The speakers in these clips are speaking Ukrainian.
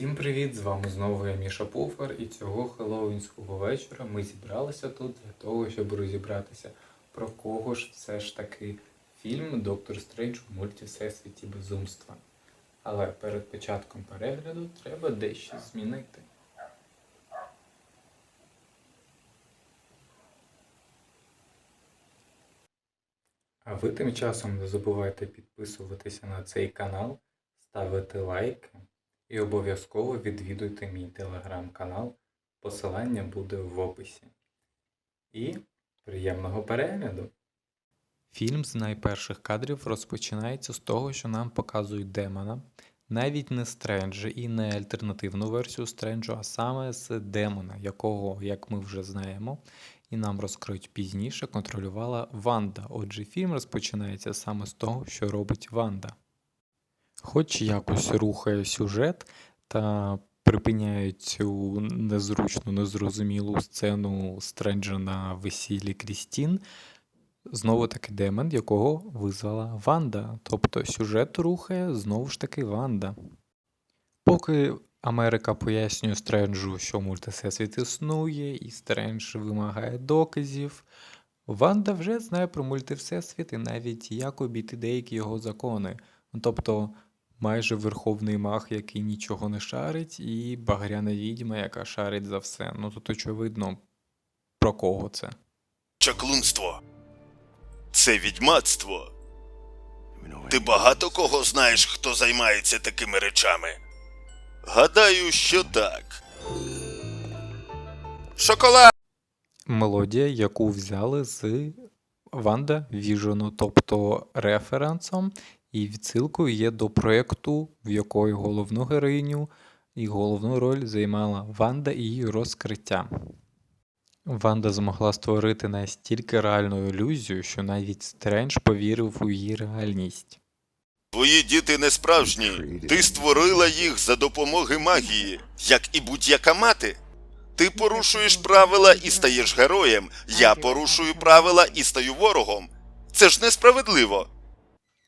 Всім привіт! З вами знову я Міша Пуфер, і цього хеллоуінського вечора ми зібралися тут для того, щоб розібратися, про кого ж все ж таки фільм Доктор Стрендж у мульті Всесвіті Безумства. Але перед початком перегляду треба дещо змінити. А ви тим часом не забувайте підписуватися на цей канал, ставити лайки і обов'язково відвідуйте мій телеграм-канал. Посилання буде в описі. І приємного перегляду! Фільм з найперших кадрів розпочинається з того, що нам показують демона. Навіть не Стренджа і не альтернативну версію Стренджу, а саме з демона, якого, як ми вже знаємо, і нам розкриють пізніше, контролювала Ванда. Отже, фільм розпочинається саме з того, що робить Ванда. Хоч якось рухає сюжет та припиняє цю незручну, незрозумілу сцену Стренджа на весіллі Крістін, знову таки демон, якого визвала Ванда. Тобто сюжет рухає знову ж таки Ванда. Поки Америка пояснює Стренджу, що мультисесвіт існує, і Стрендж вимагає доказів. Ванда вже знає про мультивсесвіт і навіть як обійти деякі його закони. Тобто майже верховний маг, який нічого не шарить, і багряна відьма, яка шарить за все. Ну тут очевидно, про кого це. Чаклунство. Це відьмацтво. Ти багато кого знаєш, хто займається такими речами? Гадаю, що так. Шоколад! Мелодія, яку взяли з Ванда Віжону, тобто референсом і відсилкою є до проєкту, в якої головну героїню і головну роль займала Ванда і її розкриття. Ванда змогла створити настільки реальну ілюзію, що навіть Стрендж повірив у її реальність. Твої діти не справжні. Ти створила їх за допомоги магії, як і будь-яка мати. Ти порушуєш правила і стаєш героєм. Я порушую правила і стаю ворогом. Це ж несправедливо.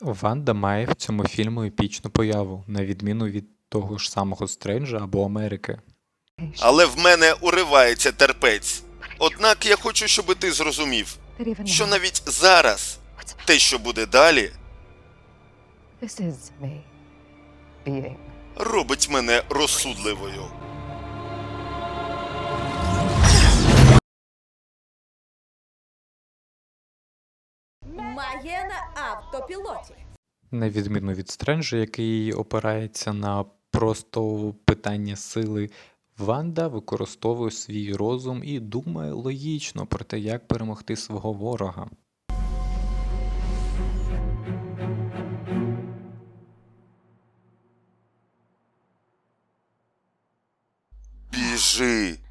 Ванда має в цьому фільму епічну появу, на відміну від того ж самого Стренджа або Америки. Але в мене уривається терпець. Однак я хочу, щоб ти зрозумів, що навіть зараз те, що буде далі, робить мене розсудливою. Магія на автопілоті. На відміну від Стренджа, який опирається на просто питання сили, Ванда використовує свій розум і думає логічно про те, як перемогти свого ворога. Біжи.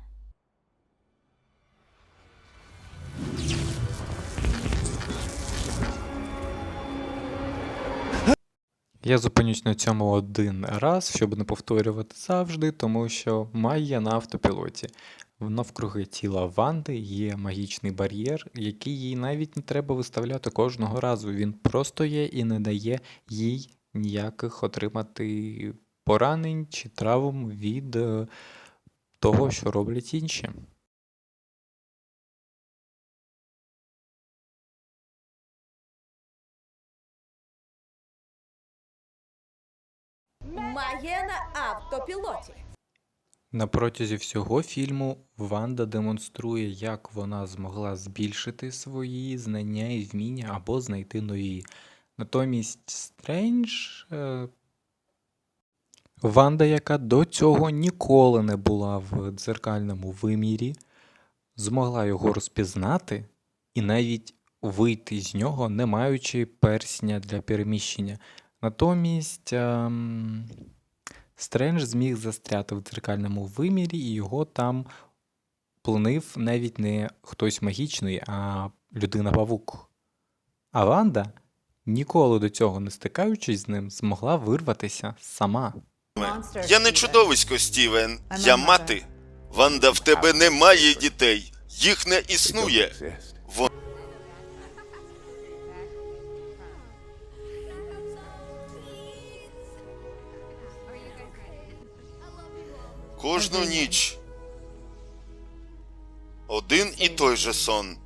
Я зупинюсь на цьому один раз, щоб не повторювати завжди, тому що Майя на автопілоті. Навкруги тіла Ванди є магічний бар'єр, який їй навіть не треба виставляти кожного разу. Він просто є і не дає їй ніяких отримати поранень чи травм від е, того, що роблять інші. Магія на автопілоті. На протязі всього фільму Ванда демонструє, як вона змогла збільшити свої знання і вміння або знайти нові. Натомість Стрендж. е, Ванда, яка до цього ніколи не була в дзеркальному вимірі, змогла його розпізнати і навіть вийти з нього, не маючи персня для переміщення. Натомість. ем, Стрендж зміг застряти в дзеркальному вимірі, і його там плинив навіть не хтось магічний, а людина-павук. А Ванда, ніколи до цього не стикаючись з ним, змогла вирватися сама. Я не чудовисько, Стівен. Я мати. Ванда, в тебе немає дітей. Їх не існує. Кожну ніч. Один і той же сон.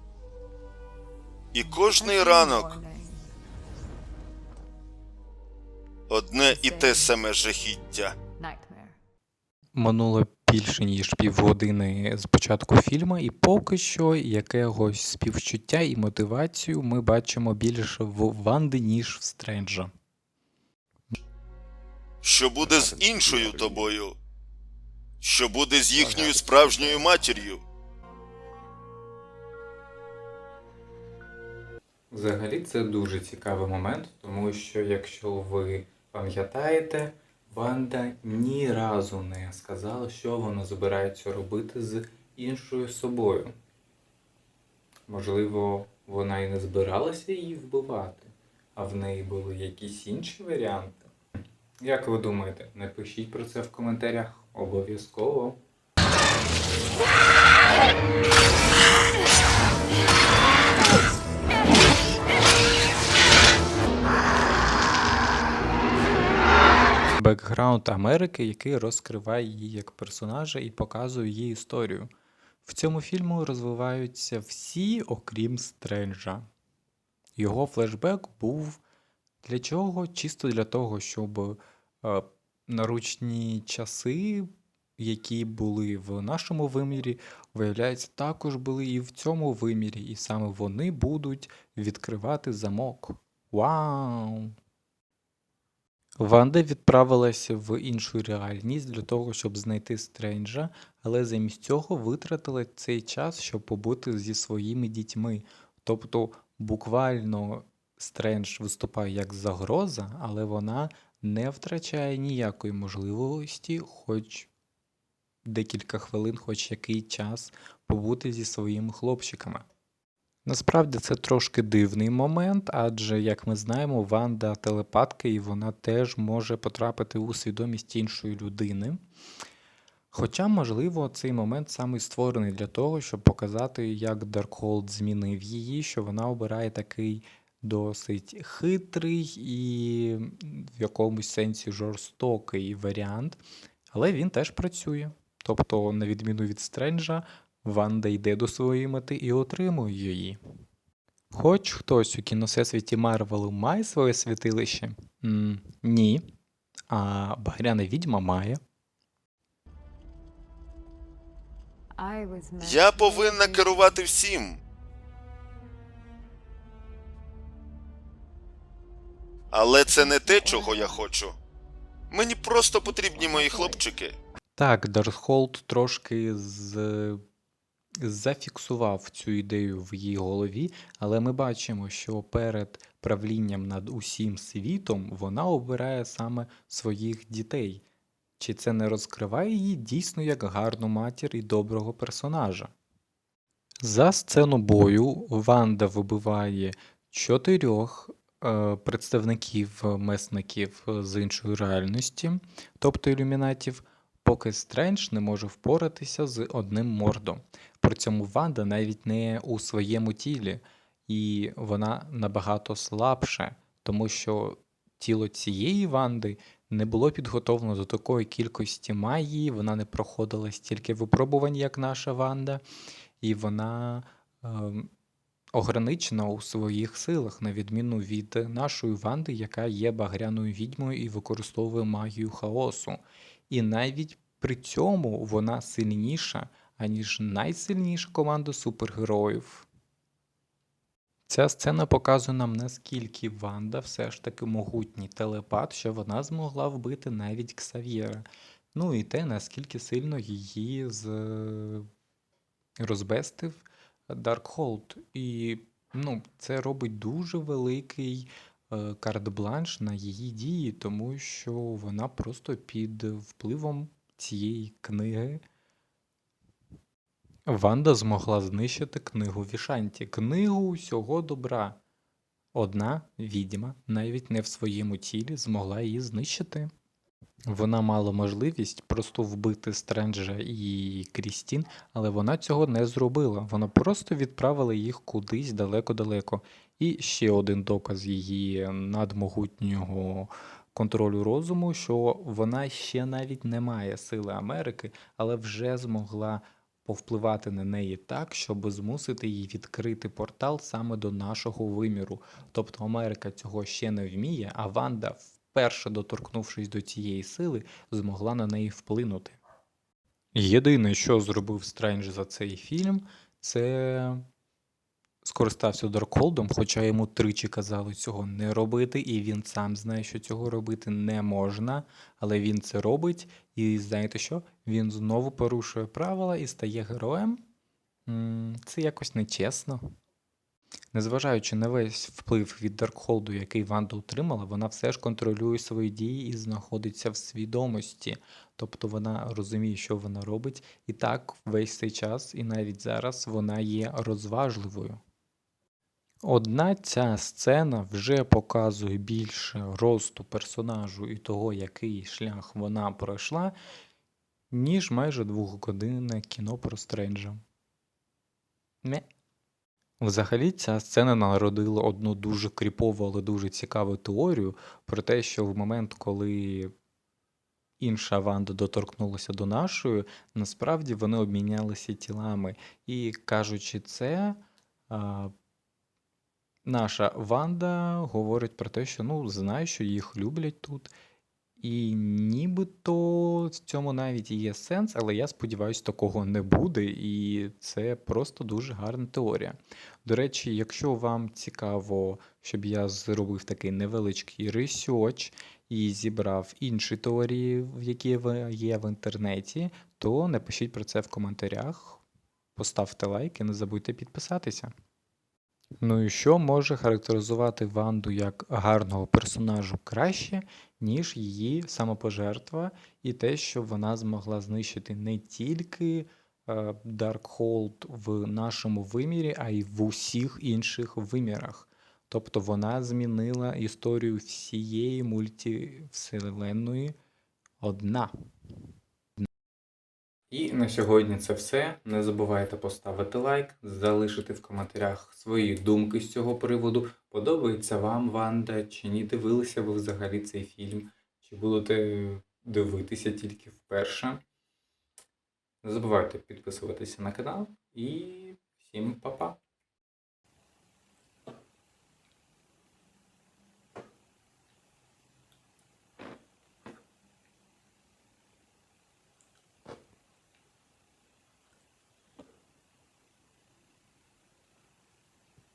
І кожний ранок одне і те саме жахіття. Минуло більше ніж півгодини з початку фільму, і поки що якогось співчуття і мотивацію ми бачимо більше в Ванди, ніж в Стренджа. Що буде з іншою тобою? Що буде з їхньою справжньою матір'ю? Взагалі це дуже цікавий момент, тому що якщо ви пам'ятаєте, Ванда ні разу не сказала, що вона збирається робити з іншою собою. Можливо, вона і не збиралася її вбивати, а в неї були якісь інші варіанти. Як ви думаєте, напишіть про це в коментарях обов'язково. Бекграунд Америки, який розкриває її як персонажа і показує її історію. В цьому фільму розвиваються всі, окрім Стренджа. Його флешбек був для чого? Чисто для того, щоб е, наручні часи, які були в нашому вимірі, виявляється, також були і в цьому вимірі, і саме вони будуть відкривати замок. Вау! Ванда відправилася в іншу реальність для того, щоб знайти Стренджа, але замість цього витратила цей час, щоб побути зі своїми дітьми. Тобто, буквально Стрендж виступає як загроза, але вона не втрачає ніякої можливості, хоч декілька хвилин, хоч який час побути зі своїми хлопчиками. Насправді це трошки дивний момент, адже, як ми знаємо, Ванда телепатка і вона теж може потрапити у свідомість іншої людини. Хоча, можливо, цей момент саме створений для того, щоб показати, як Даркхолд змінив її, що вона обирає такий досить хитрий і в якомусь сенсі жорстокий варіант, але він теж працює. Тобто, на відміну від Стренджа, Ванда йде до своєї мети і отримує її. Хоч хтось у кіновсесвіті Марвелу має своє святилище? М, ні. А Багряна відьма має. Я повинна керувати всім. Але це не те, чого я хочу. Мені просто потрібні мої хлопчики. Так, Даркхолд трошки з... зафіксував цю ідею в її голові, але ми бачимо, що перед правлінням над усім світом вона обирає саме своїх дітей. Чи це не розкриває її дійсно як гарну матір і доброго персонажа? За сцену бою Ванда вибиває чотирьох представників месників з іншої реальності, тобто ілюмінатів, поки Стрендж не може впоратися з одним мордом. При цьому Ванда навіть не у своєму тілі, і вона набагато слабше, тому що тіло цієї Ванди не було підготовлено до такої кількості магії, вона не проходила стільки випробувань, як наша Ванда, і вона ем, ограничена у своїх силах, на відміну від нашої Ванди, яка є багряною відьмою і використовує магію хаосу. І навіть при цьому вона сильніша, аніж найсильніша команда супергероїв. Ця сцена показує нам, наскільки Ванда все ж таки могутній телепат, що вона змогла вбити навіть Ксав'єра. Ну і те, наскільки сильно її з... розбестив Даркхолд. І ну, це робить дуже великий е, карт-бланш на її дії, тому що вона просто під впливом цієї книги. Ванда змогла знищити книгу Вішанті, книгу усього добра. Одна відьма, навіть не в своєму тілі, змогла її знищити. Вона мала можливість просто вбити Стренджа і Крістін, але вона цього не зробила. Вона просто відправила їх кудись далеко-далеко. І ще один доказ її надмогутнього контролю розуму, що вона ще навіть не має сили Америки, але вже змогла повпливати на неї так, щоб змусити її відкрити портал саме до нашого виміру. Тобто Америка цього ще не вміє, а Ванда, вперше доторкнувшись до цієї сили, змогла на неї вплинути. Єдине, що зробив Стрендж за цей фільм, це скористався Даркхолдом, хоча йому тричі казали цього не робити, і він сам знає, що цього робити не можна, але він це робить, і знаєте що? Він знову порушує правила і стає героєм. Це якось нечесно. Незважаючи на весь вплив від Даркхолду, який Ванда отримала, вона все ж контролює свої дії і знаходиться в свідомості. Тобто вона розуміє, що вона робить, і так весь цей час, і навіть зараз вона є розважливою. Одна ця сцена вже показує більше росту персонажу і того, який шлях вона пройшла, ніж майже двохгодинне кіно про Стренджа. Не. Взагалі, ця сцена народила одну дуже кріпову, але дуже цікаву теорію про те, що в момент, коли інша Ванда доторкнулася до нашої, насправді вони обмінялися тілами. І кажучи це, наша Ванда говорить про те, що ну, знає, що їх люблять тут. І нібито в цьому навіть є сенс, але я сподіваюся, такого не буде, і це просто дуже гарна теорія. До речі, якщо вам цікаво, щоб я зробив такий невеличкий ресерч і зібрав інші теорії, які є в інтернеті, то напишіть про це в коментарях, поставте лайк і не забудьте підписатися. Ну і що може характеризувати Ванду як гарного персонажу краще, ніж її самопожертва і те, що вона змогла знищити не тільки е, Даркхолд в нашому вимірі, а й в усіх інших вимірах. Тобто вона змінила історію всієї мультивселенної одна. І на сьогодні це все. Не забувайте поставити лайк, залишити в коментарях свої думки з цього приводу. Подобається вам Ванда, чи ні дивилися ви взагалі цей фільм, чи будете дивитися тільки вперше. Не забувайте підписуватися на канал і всім па-па!